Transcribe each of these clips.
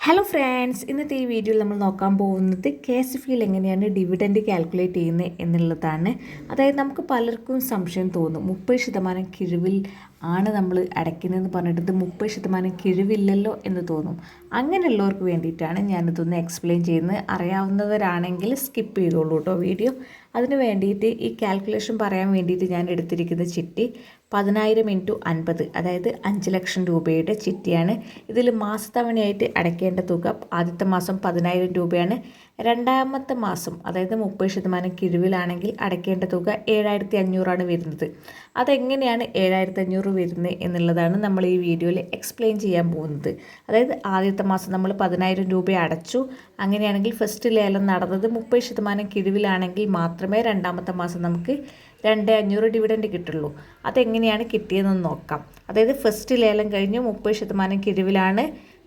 Hello friends ഇന്നത്തെ ഈ വീഡിയോയിൽ നമ്മൾ നോക്കാൻ പോകുന്നത് കെ എസ് എഫ് ഇയിൽ എങ്ങനെയാണ് ഡിവിഡൻഡ് കാൽക്കുലേറ്റ് ചെയ്യുന്നത് എന്നുള്ളതാണ്. അതായത് നമുക്ക് പലർക്കും സംശയം തോന്നും. മുപ്പത് ശതമാനം കിഴിവിൽ ആണ് നമ്മൾ അടയ്ക്കുന്നതെന്ന് പറഞ്ഞിട്ട് മുപ്പത് ശതമാനം കിഴിവില്ലല്ലോ എന്ന് തോന്നും. അങ്ങനെയുള്ളവർക്ക് വേണ്ടിയിട്ടാണ് ഞാനിതൊന്ന് എക്സ്പ്ലെയിൻ ചെയ്യുന്നത്. അറിയാവുന്നവരാണെങ്കിൽ സ്കിപ്പ് ചെയ്തോളൂ കേട്ടോ വീഡിയോ അതിന് വേണ്ടിയിട്ട് ഈ കാൽക്കുലേഷൻ പറയാൻ വേണ്ടിയിട്ട് ഞാൻ എടുത്തിരിക്കുന്ന ചിട്ടി പതിനായിരം ഇന്റു അൻപത് അതായത് അഞ്ച് ലക്ഷം രൂപയുടെ ചിട്ടിയാണ്. ഇതിൽ മാസത്തവണയായിട്ട് അടയ്ക്കേണ്ട തുക ആദ്യത്തെ മാസം പതിനായിരം രൂപയാണ്. രണ്ടാമത്തെ മാസം അതായത് മുപ്പത് ശതമാനം കിഴിവിലാണെങ്കിൽ അടയ്ക്കേണ്ട തുക ഏഴായിരത്തി അഞ്ഞൂറാണ് വരുന്നത്. അതെങ്ങനെയാണ് ഏഴായിരത്തി അഞ്ഞൂറ് വരുന്നത് എന്നുള്ളതാണ് നമ്മൾ ഈ വീഡിയോയിൽ എക്സ്പ്ലെയിൻ ചെയ്യാൻ പോകുന്നത്. അതായത് ആദ്യത്തെ മാസം നമ്മൾ പതിനായിരം രൂപ അടച്ചു. അങ്ങനെയാണെങ്കിൽ ഫസ്റ്റ് ലേലം നടന്നത് മുപ്പത് ശതമാനം കിഴിവിലാണെങ്കിൽ മാത്രമേ രണ്ടാമത്തെ മാസം നമുക്ക് രണ്ട് അഞ്ഞൂറ് ഡിവിഡൻഡ് കിട്ടുള്ളൂ. അതെങ്ങനെയാണ് കിട്ടിയതെന്ന് നോക്കാം. അതായത് ഫസ്റ്റ് ലേലം കഴിഞ്ഞ് മുപ്പത് ശതമാനം കിഴിവിലാണ്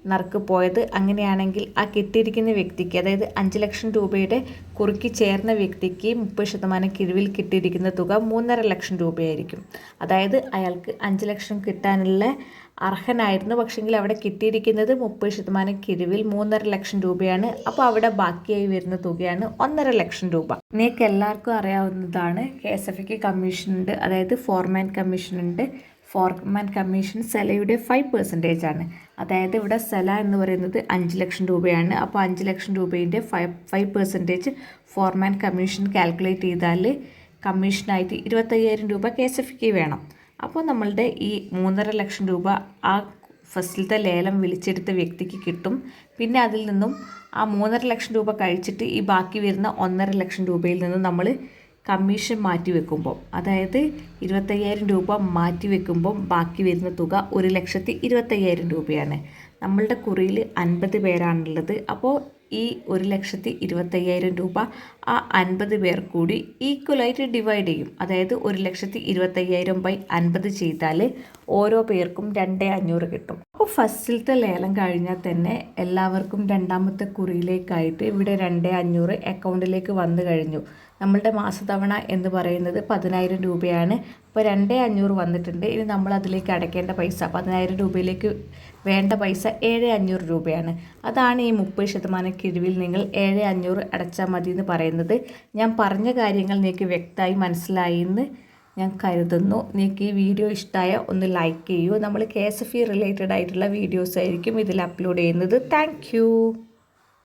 നറുക്ക് പോയത് അങ്ങനെയാണെങ്കിൽ ആ കിട്ടിയിരിക്കുന്ന വ്യക്തിക്ക് അതായത് അഞ്ച് ലക്ഷം രൂപയുടെ കുറുക്കി ചേർന്ന വ്യക്തിക്ക് മുപ്പത് ശതമാനം കിഴിവിൽ കിട്ടിയിരിക്കുന്ന തുക മൂന്നര ലക്ഷം രൂപയായിരിക്കും. അതായത് അയാൾക്ക് അഞ്ച് ലക്ഷം കിട്ടാനുള്ള അർഹനായിരുന്നു. പക്ഷെങ്കിൽ അവിടെ കിട്ടിയിരിക്കുന്നത് മുപ്പത് ശതമാനം കിഴിവിൽ മൂന്നര ലക്ഷം രൂപയാണ്. അപ്പോൾ അവിടെ ബാക്കിയായി വരുന്ന തുകയാണ് ഒന്നര ലക്ഷം രൂപ. നിങ്ങൾക്ക് എല്ലാവർക്കും അറിയാവുന്നതാണ്. കെ എസ് എഫ് കമ്മിഷൻ കമ്മീഷനുണ്ട്. അതായത് ഫോർമാൻ കമ്മീഷൻ ഉണ്ട് ഫോർമാൻ കമ്മീഷൻ സെലയുടെ ഫൈവ് പെർസെന്റേജ് ആണ്. അതായത് ഇവിടെ സെല എന്ന് പറയുന്നത് അഞ്ച് ലക്ഷം രൂപയാണ്. അപ്പോൾ അഞ്ച് ലക്ഷം രൂപയുടെ five five percentage foreman commission calculate ചെയ്താൽ കമ്മീഷനായിട്ട് ഇരുപത്തയ്യായിരം രൂപ കെ എസ് എഫ് വേണം. അപ്പോൾ നമ്മളുടെ ഈ മൂന്നര ലക്ഷം രൂപ ആ ഫസ്റ്റിലത്തെ ലേലം വിളിച്ചെടുത്ത വ്യക്തിക്ക് കിട്ടും. പിന്നെ അതിൽ നിന്നും ആ മൂന്നര ലക്ഷം രൂപ കഴിച്ചിട്ട് ഈ ബാക്കി വരുന്ന ഒന്നര ലക്ഷം രൂപയിൽ നിന്ന് നമ്മൾ കമ്മീഷൻ മാറ്റി വെക്കുമ്പോൾ അതായത് ഇരുപത്തയ്യായിരം രൂപ മാറ്റി വെക്കുമ്പോൾ ബാക്കി വരുന്ന തുക ഒരു ലക്ഷത്തി ഇരുപത്തയ്യായിരം രൂപയാണ്. നമ്മളുടെ കുറിയിൽ അൻപത് പേരാണുള്ളത്. അപ്പോൾ ഈ ഒരു ലക്ഷത്തി ഇരുപത്തയ്യായിരം രൂപ ആ അൻപത് പേർ കൂടി ഈക്വലായിട്ട് ഡിവൈഡ് ചെയ്യും. അതായത് ഒരു ലക്ഷത്തി ഇരുപത്തയ്യായിരം ബൈ അൻപത് ചെയ്താൽ ഓരോ പേർക്കും രണ്ടേ അഞ്ഞൂറ് കിട്ടും. അപ്പോൾ ഫസ്റ്റിലത്തെ ലേലം കഴിഞ്ഞാൽ തന്നെ എല്ലാവർക്കും രണ്ടാമത്തെ കുറിയിലേക്കായിട്ട് ഇവിടെ രണ്ടേ അഞ്ഞൂറ് അക്കൗണ്ടിലേക്ക് വന്നു കഴിഞ്ഞു. നമ്മളുടെ മാസത്തവണ എന്ന് പറയുന്നത് പതിനായിരം രൂപയാണ്. അപ്പോൾ രണ്ടേ അഞ്ഞൂറ് വന്നിട്ടുണ്ട്. ഇനി നമ്മൾ അതിലേക്ക് അടയ്ക്കേണ്ട പൈസ പതിനായിരം രൂപയിലേക്ക് വേണ്ട പൈസ ഏഴ് അഞ്ഞൂറ് രൂപയാണ്. അതാണ് ഈ മുപ്പത് ശതമാനം കിഴിവിൽ നിങ്ങൾ ഏഴ് അഞ്ഞൂറ് അടച്ചാൽ മതി എന്ന് പറയുന്നത്. ഞാൻ പറഞ്ഞ കാര്യങ്ങൾ നിങ്ങൾക്ക് വ്യക്തമായി മനസ്സിലായി എന്ന് ഞാൻ കരുതുന്നു. നിങ്ങൾക്ക് ഈ വീഡിയോ ഇഷ്ടമായ ഒന്ന് ലൈക്ക് ചെയ്യൂ. നമ്മൾ K S F E related ആയിട്ടുള്ള വീഡിയോസ് ആയിരിക്കും ഇതിൽ അപ്ലോഡ് ചെയ്യുന്നത്. താങ്ക്